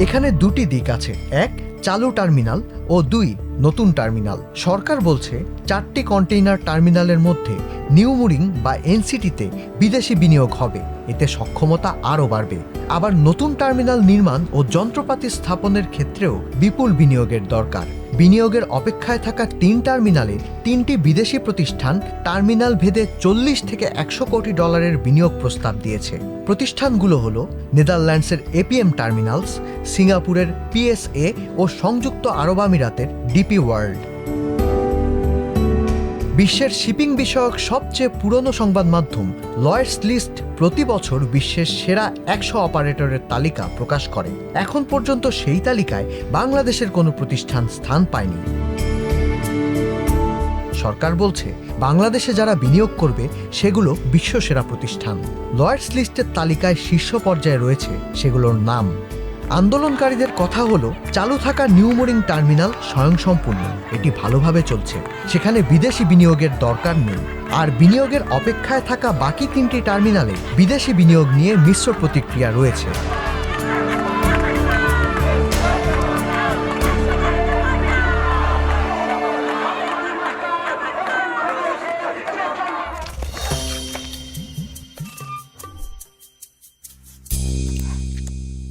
এখানে দুটি দিক আছে। এক, চালু টার্মিনাল ও দুই, নতুন টার্মিনাল। সরকার বলছে, চারটি কন্টেইনার টার্মিনালের মধ্যে নিউমুরিং বা এনসিটিতে বিদেশি বিনিয়োগ হবে। এতে সক্ষমতা আরও বাড়বে। আবার নতুন টার্মিনাল নির্মাণ ও যন্ত্রপাতি স্থাপনের ক্ষেত্রেও বিপুল বিনিয়োগের দরকার। বিনিয়োগের অপেক্ষায় থাকা তিন টার্মিনালে তিনটি বিদেশি প্রতিষ্ঠান টার্মিনাল ভেদে চল্লিশ থেকে একশো কোটি ডলারের বিনিয়োগ প্রস্তাব দিয়েছে। প্রতিষ্ঠানগুলো হল নেদারল্যান্ডসের এপিএম টার্মিনালস, সিঙ্গাপুরের পিএসএ ও সংযুক্ত আরব আমিরাতের ডিপি ওয়ার্ল্ড। বিশ্বের শিপিং বিষয়ক সবচেয়ে পুরনো সংবাদ মাধ্যম লয়েডস লিস্ট প্রতি বছর বিশ্বের সেরা একশো অপারেটরের তালিকা প্রকাশ করে। এখন পর্যন্ত সেই তালিকায় বাংলাদেশের কোনো প্রতিষ্ঠান স্থান পায়নি। সরকার বলছে, বাংলাদেশে যারা বিনিয়োগ করবে, সেগুলো বিশ্বসেরা প্রতিষ্ঠান। লয়েডস লিস্টের তালিকায় শীর্ষ পর্যায়ে রয়েছে সেগুলোর নাম। আন্দোলনকারীদের কথা হলো, চালু থাকা নিউমোরিং টার্মিনাল স্বয়ংসম্পূর্ণ। এটি ভালোভাবে চলছে। সেখানে বিদেশি বিনিয়োগের দরকার নেই। আর বিনিয়োগের অপেক্ষায় থাকা বাকি তিনটি টার্মিনালে বিদেশি বিনিয়োগ নিয়ে মিশ্র প্রতিক্রিয়া রয়েছে।